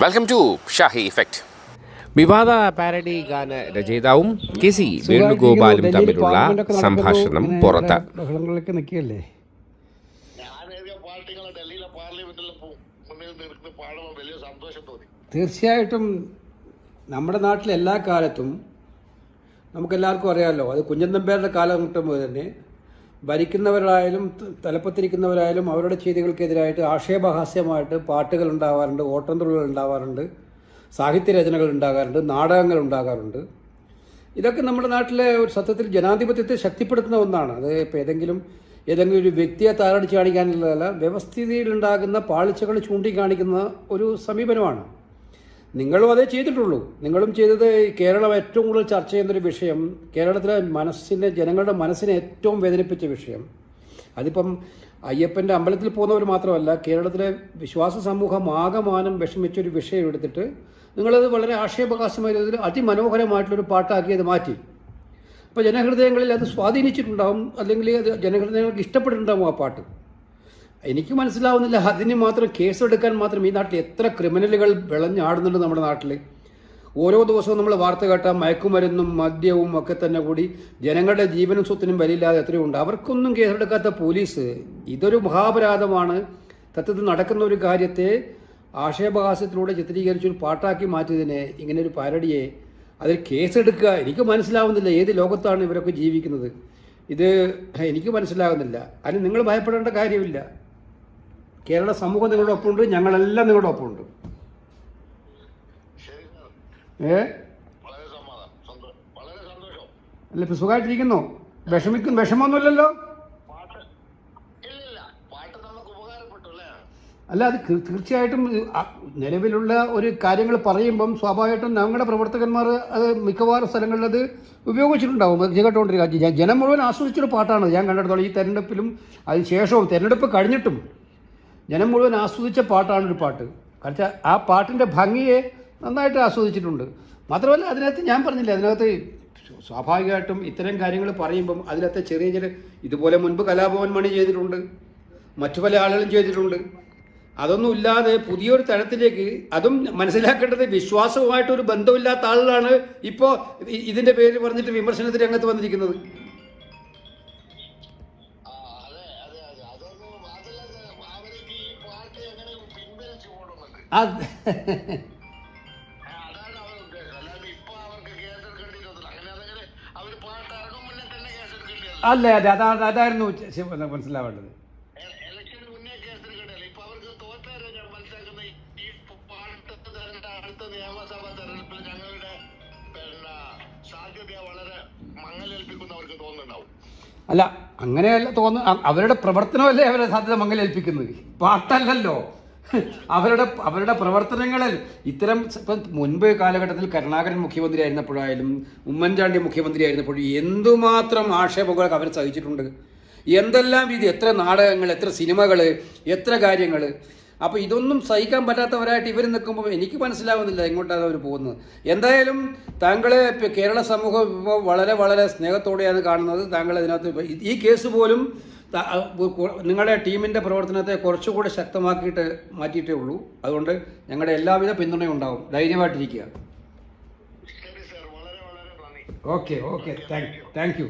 Welcome to Shahi effect വിവാദ parody ഗാന രചയിതാവും കെ സി വേണുഗോപാലും തമ്മിലുള്ള സംഭാഷണം പുറത്ത്. ബഹളങ്ങളിലൊക്കെ നിൽക്കുകയല്ലേ? തീർച്ചയായിട്ടും നമ്മുടെ നാട്ടിൽ എല്ലാ കാലത്തും നമുക്കെല്ലാവർക്കും അറിയാമല്ലോ അത് കുഞ്ഞൻ നമ്പ്യാരുടെ കാലം കിട്ടുമ്പോൾ മുതൽ തന്നെ ഭരിക്കുന്നവരായാലും തലപ്പത്തിരിക്കുന്നവരായാലും അവരുടെ ചെയ്തികൾക്കെതിരായിട്ട് ആക്ഷേപഹാസ്യമായിട്ട് പാട്ടുകൾ ഉണ്ടാവാറുണ്ട് ഓട്ടംതുള്ളുകൾ ഉണ്ടാവാറുണ്ട് സാഹിത്യരചനകൾ ഉണ്ടാകാറുണ്ട് നാടകങ്ങൾ ഉണ്ടാകാറുണ്ട്. ഇതൊക്കെ നമ്മുടെ നാട്ടിലെ ഒരു സത്യത്തിൽ ജനാധിപത്യത്തെ ശക്തിപ്പെടുത്തുന്ന ഒന്നാണ്. അത് ഇപ്പോൾ ഏതെങ്കിലും ഏതെങ്കിലും ഒരു വ്യക്തിയെ താറടിച്ച് കാണിക്കാനുള്ളതല്ല വ്യവസ്ഥിതിയിലുണ്ടാകുന്ന പാളിച്ചകൾ ചൂണ്ടിക്കാണിക്കുന്ന ഒരു സമീപനമാണ്. നിങ്ങളും അതേ ചെയ്തിട്ടുള്ളൂ. നിങ്ങളും ചെയ്തത് കേരളം ഏറ്റവും കൂടുതൽ ചർച്ച ചെയ്യുന്നൊരു വിഷയം കേരളത്തിലെ മനസ്സിന്റെ ജനങ്ങളുടെ മനസ്സിനെ ഏറ്റവും വേദനിപ്പിച്ച വിഷയം. അതിപ്പം അയ്യപ്പന്റെ അമ്പലത്തിൽ പോകുന്നവർ മാത്രമല്ല കേരളത്തിലെ വിശ്വാസ സമൂഹം ആകമാനം വിഷമിച്ചൊരു വിഷയം എടുത്തിട്ട് നിങ്ങളത് വളരെ ആക്ഷേപകാശമായ രീതിയിൽ അതിമനോഹരമായിട്ടുള്ളൊരു പാട്ടാക്കി അത് മാറ്റി. അപ്പോൾ ജനഹൃദയങ്ങളിൽ അത് സ്വാധീനിച്ചിട്ടുണ്ടാവും അല്ലെങ്കിൽ അത് ജനഹൃദയങ്ങൾക്ക് ഇഷ്ടപ്പെട്ടിട്ടുണ്ടാവും ആ പാട്ട്. എനിക്ക് മനസ്സിലാവുന്നില്ല. അതിന് മാത്രം കേസെടുക്കാൻ മാത്രം ഈ നാട്ടിൽ എത്ര ക്രിമിനലുകൾ വിളഞ്ഞാടുന്നുണ്ട് നമ്മുടെ നാട്ടിൽ ഓരോ ദിവസവും നമ്മൾ വാർത്ത കേട്ടാൽ മയക്കുമരുന്നും മദ്യവും ഒക്കെ തന്നെ കൂടി ജനങ്ങളുടെ ജീവനും സ്വത്തിനും വലിയില്ലാതെ എത്രയോ ഉണ്ട്. അവർക്കൊന്നും കേസെടുക്കാത്ത പോലീസ് ഇതൊരു മഹാപരാധമാണ്. തത്വത്തിൽ നടക്കുന്ന ഒരു കാര്യത്തെ ആക്ഷേപഹാസ്യത്തിലൂടെ ചിത്രീകരിച്ച് ഒരു പാട്ടാക്കി മാറ്റിയതിനെ ഇങ്ങനെ ഒരു പാരടിയെ അതിൽ കേസെടുക്കുക എനിക്ക് മനസ്സിലാവുന്നില്ല. ഏത് ലോകത്താണ് ഇവരൊക്കെ ജീവിക്കുന്നത്? ഇത് എനിക്ക് മനസ്സിലാകുന്നില്ല. അതിന് നിങ്ങൾ ഭയപ്പെടേണ്ട കാര്യമില്ല. കേരള സമൂഹം നിങ്ങളുടെ ഒപ്പമുണ്ട് ഞങ്ങളെല്ലാം നിങ്ങളുടെ ഒപ്പമുണ്ട്. ഏ? അല്ല ഇപ്പൊ സുഖമായിട്ടിരിക്കുന്നോ. വിഷമിക്കും വിഷമമൊന്നുമില്ലല്ലോ. അല്ല? അത് തീർച്ചയായിട്ടും നിലവിലുള്ള ഒരു കാര്യങ്ങൾ പറയുമ്പം സ്വാഭാവികമായിട്ടും ഞങ്ങളുടെ പ്രവർത്തകന്മാർ അത് മിക്കവാറും സ്ഥലങ്ങളിൽ അത് ഉപയോഗിച്ചിട്ടുണ്ടാവും. അത് കേട്ടോണ്ടിരിക്കുക. ജനം മുഴുവൻ ആസ്വദിച്ചൊരു പാട്ടാണ് ഞാൻ കണ്ടിടത്തോളം ഈ തെരഞ്ഞെടുപ്പിലും അതിന് ശേഷവും തെരഞ്ഞെടുപ്പ് കഴിഞ്ഞിട്ടും ജനം മുഴുവൻ ആസ്വദിച്ച പാട്ടാണ് ഒരു പാട്ട്. കാരണം ആ പാട്ടിന്റെ ഭംഗിയെ നന്നായിട്ട് ആസ്വദിച്ചിട്ടുണ്ട്. മാത്രമല്ല അതിനകത്ത് ഞാൻ പറഞ്ഞില്ല അതിനകത്ത് സ്വാഭാവികമായിട്ടും ഇത്തരം കാര്യങ്ങൾ പറയുമ്പം അതിനകത്ത് ചെറിയ ചെറിയ ഇതുപോലെ മുൻപ് കലാഭവൻ മണി ചെയ്തിട്ടുണ്ട് മറ്റു പല ആളുകളും ചെയ്തിട്ടുണ്ട്. അതൊന്നും ഇല്ലാതെ പുതിയൊരു തരത്തിലേക്ക് അതും മനസ്സിലാക്കേണ്ടത് വിശ്വാസവുമായിട്ടൊരു ബന്ധമില്ലാത്ത ആളുകളാണ് ഇപ്പോൾ ഇതിന്റെ പേര് പറഞ്ഞിട്ട് വിമർശനത്തിന് രംഗത്ത് വന്നിരിക്കുന്നത്. പിന്നെ സാധ്യതയെ അതെ മങ്ങലേൽപ്പിക്കുന്ന അവർക്ക് മനസ്സിലാവേണ്ടത്. അല്ല അങ്ങനെയല്ല തോന്നുന്നു അവരുടെ പ്രവർത്തനമല്ലേ അവരെ സാധ്യത മങ്ങലേൽപ്പിക്കുന്നത് പാട്ടല്ലല്ലോ. അവരുടെ അവരുടെ പ്രവർത്തനങ്ങളിൽ ഇത്തരം ഇപ്പം മുൻപ് കാലഘട്ടത്തിൽ കരുണാകരൻ മുഖ്യമന്ത്രി ആയിരുന്നപ്പോഴായാലും ഉമ്മൻചാണ്ടി മുഖ്യമന്ത്രി ആയിരുന്നപ്പോഴും എന്തുമാത്രം ആക്ഷേപങ്ങളൊക്കെ അവർ സഹിച്ചിട്ടുണ്ട്. എന്തെല്ലാം രീതി എത്ര നാടകങ്ങൾ എത്ര സിനിമകൾ എത്ര കാര്യങ്ങൾ അപ്പോൾ ഇതൊന്നും സഹിക്കാൻ പറ്റാത്തവരായിട്ട് ഇവർ നിൽക്കുമ്പോൾ എനിക്ക് മനസ്സിലാവുന്നില്ല എങ്ങോട്ടാണ് അവർ പോകുന്നത്. എന്തായാലും താങ്കളെ കേരള സമൂഹം വളരെ വളരെ സ്നേഹത്തോടെയാണ് കാണുന്നത്. താങ്കൾ ഇതിനകത്ത് ഈ കേസ് പോലും നിങ്ങളുടെ ടീമിന്റെ പ്രവർത്തനത്തെ കുറച്ചുകൂടി ശക്തമാക്കിയിട്ട് മാറ്റിയിട്ടേ ഉള്ളൂ. അതുകൊണ്ട് ഞങ്ങളുടെ എല്ലാവിധ പിന്തുണയും ഉണ്ടാവും. ധൈര്യമായിട്ടിരിക്കുക. Okay okay. Thank thank you.